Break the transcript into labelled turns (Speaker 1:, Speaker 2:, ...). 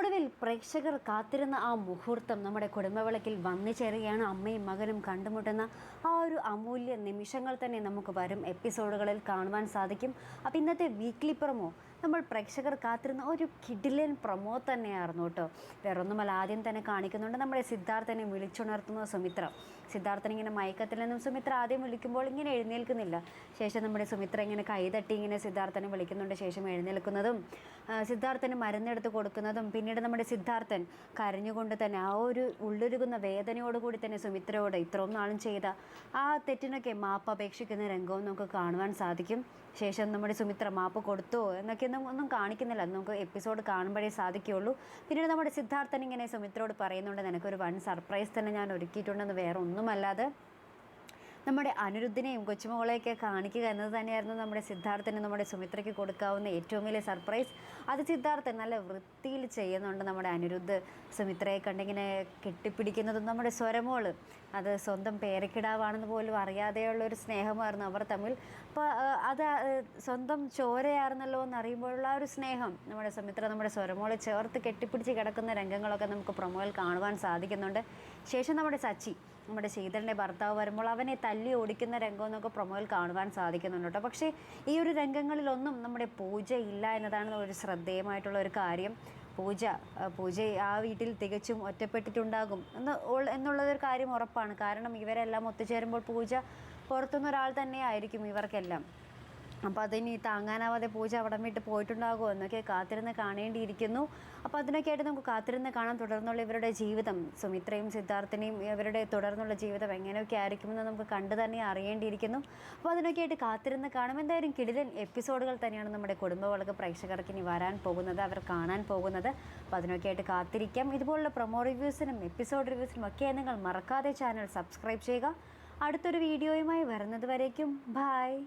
Speaker 1: ഒടുവിൽ പ്രേക്ഷകർ കാത്തിരുന്ന ആ മുഹൂർത്തം നമ്മുടെ കുടുംബവിളക്കിൽ വന്നു ചേരുകയാണ്. അമ്മയും മകനും കണ്ടുമുട്ടുന്ന ആ ഒരു അമൂല്യ നിമിഷങ്ങൾ തന്നെ നമുക്ക് വരും. എപ്പിസോഡുകളിൽ കാണുവാൻ സാധിക്കും. അപ്പോൾ ഇന്നത്തെ വീക്ക്ലി പ്രൊമോ നമ്മൾ പ്രേക്ഷകർ കാത്തിരുന്ന ഒരു കിഡിലൻ പ്രൊമോ തന്നെയായിരുന്നു കേട്ടോ. വേറൊന്നുമല്ല ആദ്യം തന്നെ കാണിക്കുന്നുണ്ട് നമ്മുടെ സിദ്ധാർത്ഥനെ വിളിച്ചുണർത്തുന്ന സുമിത്ര. സിദ്ധാർത്ഥൻ ഇങ്ങനെ മയക്കത്തിൽ നിന്നും സുമിത്ര ആദ്യം വിളിക്കുമ്പോൾ ഇങ്ങനെ എഴുന്നേൽക്കുന്നില്ല. ശേഷം നമ്മുടെ സുമിത്ര ഇങ്ങനെ കൈതട്ടി ഇങ്ങനെ സിദ്ധാർത്ഥനെ വിളിക്കുന്നുണ്ട് ശേഷം എഴുന്നേൽക്കുന്നതും സിദ്ധാർത്ഥന് മരുന്നെടുത്ത് കൊടുക്കുന്നതും പിന്നീട് നമ്മുടെ സിദ്ധാർത്ഥൻ കരഞ്ഞുകൊണ്ട് തന്നെ ആ ഒരു ഉള്ളൊരുകുന്ന വേദനയോടുകൂടി തന്നെ സുമിത്രയോട് ഇത്രയും നാളും ചെയ്ത ആ തെറ്റിനൊക്കെ മാപ്പ് അപേക്ഷിക്കുന്ന രംഗവും നമുക്ക് കാണുവാൻ സാധിക്കും. ശേഷം നമ്മുടെ സുമിത്ര മാപ്പ് കൊടുത്തോ എന്നൊക്കെ ഒന്നും ഒന്നും കാണിക്കുന്നില്ല നമുക്ക് എപ്പിസോഡ് കാണുമ്പോഴേ സാധിക്കുകയുള്ളൂ. പിന്നീട് നമ്മുടെ സിദ്ധാർത്ഥൻ ഇങ്ങനെ സുമിത്രയോട് പറയുന്നുണ്ട് നിനക്കൊരു വൺ സർപ്രൈസ് തന്നെ ഞാൻ ഒരുക്കിയിട്ടുണ്ടെന്ന് വേറെ ഒന്നുമല്ലാതെ നമ്മുടെ അനിരുദ്ധിനെയും കൊച്ചുമകളെയൊക്കെ കാണിക്കുക എന്നത് തന്നെയായിരുന്നു നമ്മുടെ സിദ്ധാർത്ഥന് നമ്മുടെ സുമിത്രയ്ക്ക് കൊടുക്കാവുന്ന ഏറ്റവും വലിയ സർപ്രൈസ്. അത് സിദ്ധാർത്ഥൻ നല്ല വൃത്തിയിൽ ചെയ്യുന്നുണ്ട് നമ്മുടെ അനിരുദ്ധ്. സുമിത്രയെ കണ്ടിങ്ങനെ കെട്ടിപ്പിടിക്കുന്നതും നമ്മുടെ സ്വരമോൾ. അത് സ്വന്തം പേരക്കിടാവാണെന്ന് പോലും അറിയാതെയുള്ള ഒരു സ്നേഹമായിരുന്നു അവർ തമ്മിൽ. അപ്പോൾ അത് സ്വന്തം ചോരയായിരുന്നല്ലോ എന്ന് അറിയുമ്പോഴുള്ള ഒരു സ്നേഹം നമ്മുടെ സുമിത്ര നമ്മുടെ സ്വരമോളെ ചേർത്ത് കെട്ടിപ്പിടിച്ച് കിടക്കുന്ന രംഗങ്ങളൊക്കെ നമുക്ക് പ്രൊമോയിൽ കാണുവാൻ സാധിക്കുന്നുണ്ട്. ശേഷം നമ്മുടെ സച്ചി. നമ്മുടെ ശ്രീധരന്റെ ഭർത്താവ് വരുമ്പോൾ അവനെ തല്ലി ഓടിക്കുന്ന രംഗം എന്നൊക്കെ പ്രൊമോയിൽ കാണുവാൻ സാധിക്കുന്നുണ്ട് കേട്ടോ. പക്ഷേ ഈ ഒരു രംഗങ്ങളിലൊന്നും നമ്മുടെ പൂജ ഇല്ല എന്നതാണ് ഒരു ശ്രദ്ധേയമായിട്ടുള്ള ഒരു കാര്യം. പൂജ പൂജ ആ വീട്ടിൽ തികച്ചും ഒറ്റപ്പെട്ടിട്ടുണ്ടാകും എന്ന് എന്നുള്ളതൊരു കാര്യം ഉറപ്പാണ്. കാരണം ഇവരെല്ലാം ഒത്തുചേരുമ്പോൾ പൂജ പുറത്തുനിന്ന് ഒരാൾ തന്നെ ആയിരിക്കും ഇവർക്കെല്ലാം. അപ്പോൾ അതിനി താങ്ങാനാവാതെ പൂജ അവിടം വിട്ട് പോയിട്ടുണ്ടാകുമോ എന്നൊക്കെ കാത്തിരുന്ന് കാണേണ്ടിയിരിക്കുന്നു. അപ്പോൾ അതിനൊക്കെ ആയിട്ട് നമുക്ക് കാത്തിരുന്ന് കാണാം. തുടർന്നുള്ള ഇവരുടെ ജീവിതം സുമിത്രയും സിദ്ധാർത്ഥിനെയും ഇവരുടെ തുടർന്നുള്ള ജീവിതം എങ്ങനെയൊക്കെ ആയിരിക്കുമെന്ന് നമുക്ക് കണ്ടു തന്നെ അറിയേണ്ടിയിരിക്കുന്നു. അപ്പോൾ അതിനൊക്കെ ആയിട്ട് കാത്തിരുന്ന് കാണും. എന്തായാലും കിടിലൻ എപ്പിസോഡുകൾ തന്നെയാണ് നമ്മുടെ കുടുംബവളക്ക് പ്രേക്ഷകർക്ക് ഇനി വരാൻ പോകുന്നത് അവർ കാണാൻ പോകുന്നത്. അപ്പോൾ അതിനൊക്കെ ആയിട്ട് കാത്തിരിക്കാം. ഇതുപോലുള്ള പ്രൊമോ റിവ്യൂസിനും എപ്പിസോഡ് റിവ്യൂസിനും ഒക്കെ നിങ്ങൾ മറക്കാതെ ചാനൽ സബ്സ്ക്രൈബ് ചെയ്യുക. അടുത്തൊരു വീഡിയോയുമായി വരുന്നത് വരേക്കും. ബായ്